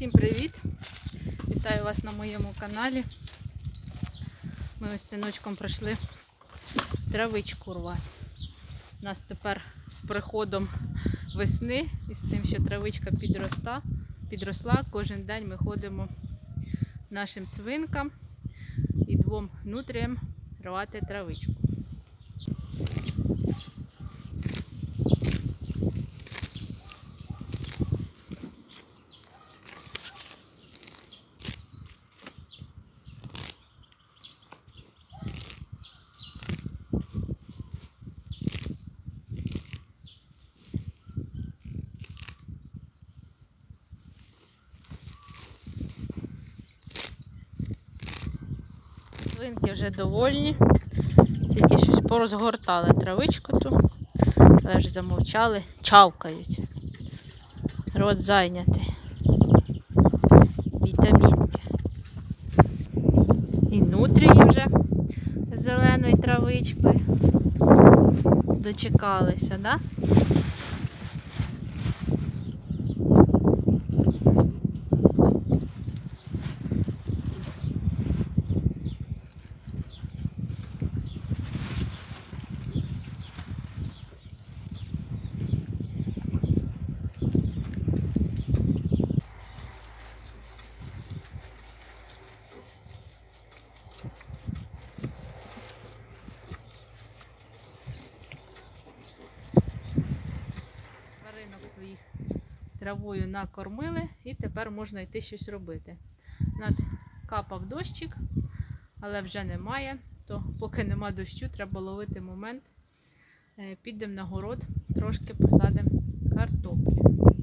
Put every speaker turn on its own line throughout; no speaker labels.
Всім привіт! Вітаю вас на моєму каналі. Ми ось синочком прийшли травичку рвати. У нас тепер з приходом весни і з тим, що травичка підроста, підросла, кожен день ми ходимо нашим свинкам і двом нутріям рвати травичку. Свинки вже довольні. Тільки щось порозгортали травичку ту, але ж замовчали, чавкають. Рот зайнятий. Вітамінки. І нутрії вже зеленою травичкою. Дочекалися? Да? Травою накормили і тепер можна йти щось робити. У нас капав дощик, але вже немає. То поки нема дощу, треба ловити момент. Е, Підемо на город, трошки посадимо картоплю.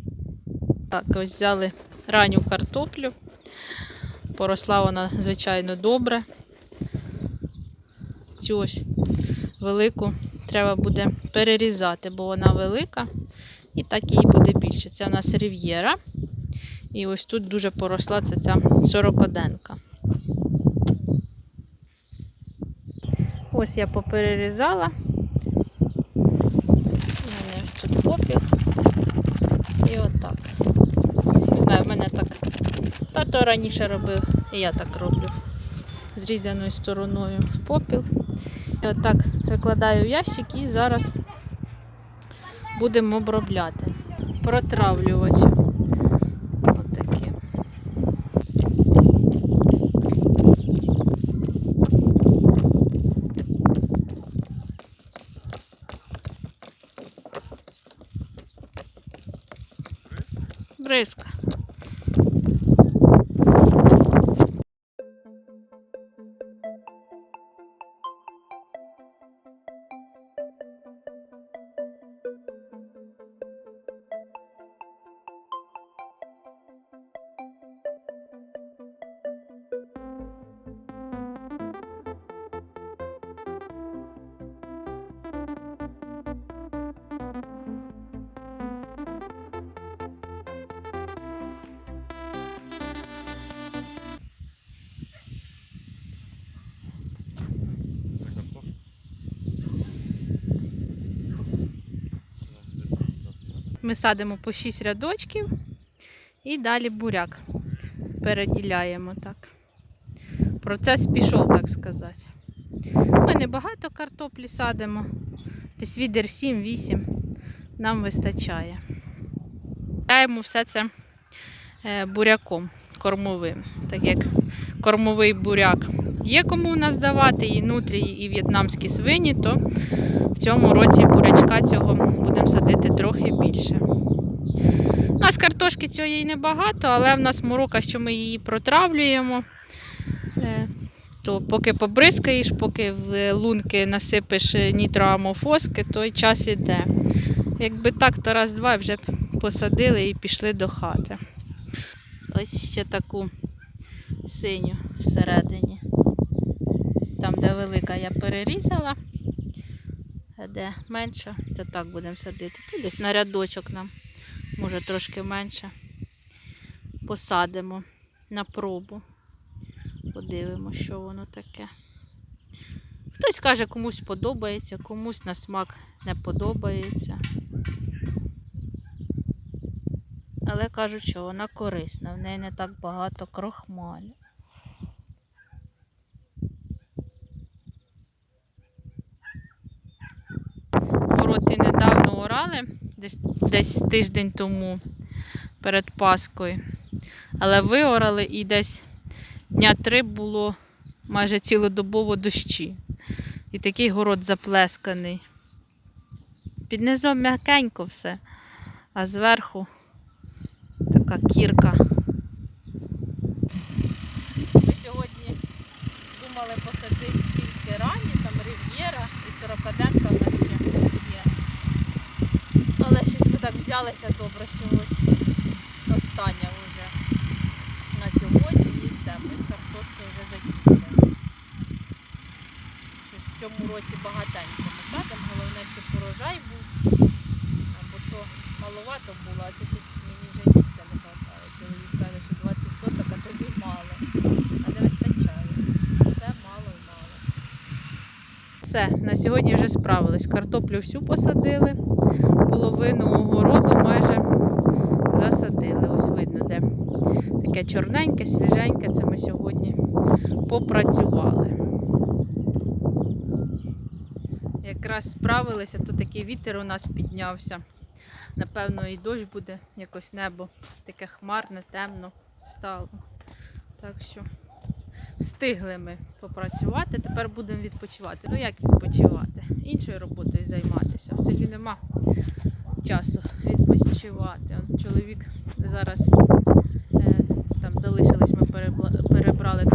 Так, ось взяли ранню картоплю. Поросла вона, звичайно, добре. Цю ось велику треба буде перерізати, бо вона велика. І так її буде більше. Це у нас рів'єра. І ось тут дуже поросла це ця 41-ка. Ось я поперерізала. У мене ось тут попіл. І отак. Не знаю, в мене так. Тато раніше робив, і я так роблю. Зрізаною стороною попіл. І отак викладаю в ящик і зараз будемо обробляти. Протравлювачем. Отаким. Бризка. Ми садимо по 6 рядочків і далі буряк переділяємо так. Процес пішов, так сказати. Ми небагато картоплі садимо, десь відер 7-8 нам вистачає. Даємо все це е, буряком кормовим, так як кормовий буряк є кому нас давати, і нутрії, і в'єтнамські свині, то в цьому році бурячка цього будемо садити трохи більше. У нас картошки цієї небагато, але в нас морока, що ми її протравлюємо. Е, То поки побризкаєш, поки в лунки насипиш нітроамофоски, той час іде. Якби так, то раз-два вже посадили і пішли до хати. Ось ще таку синю всередині. Там, де велика, я перерізала, а де менша, то так будемо садити. То десь на рядочок нам, може трошки менше. Посадимо на пробу. Подивимося, що воно таке. Хтось каже, комусь подобається, комусь на смак не подобається. Але кажуть, що вона корисна, в неї не так багато крохмалю. Город і недавно орали, десь, десь тиждень тому перед Паскою. Але виорали і десь дня три було майже цілодобово дощі. І такий город заплесканий. Під низом м'якенько все, а зверху така кірка. Ми сьогодні думали посадити тільки ранні, там рив'єра і сорокаденка в нас ще є. Але щось ми так взялися добре, що ось остання вже на сьогодні і все. Ми з картошкою вже закінчили. Щось в цьому році багатенько ми садимо, головне, щоб урожай був. Або то маловато було, а це щось мені вже хватає. Чоловік каже, що 20 соток, а тобі мало. А не вистачає. Все мало і мало. Все, на сьогодні вже справились. Картоплю всю посадили, половину огороду майже засадили. Ось видно, де таке чорненьке, свіженьке. Це ми сьогодні попрацювали. Якраз справилися, то такий вітер у нас піднявся. Напевно, і дощ буде, якось небо таке хмарне, темно стало. Так що встигли ми попрацювати, тепер будемо відпочивати. Ну як відпочивати? Іншою роботою займатися. В селі нема часу відпочивати. Чоловік зараз е, там залишились, ми перебрали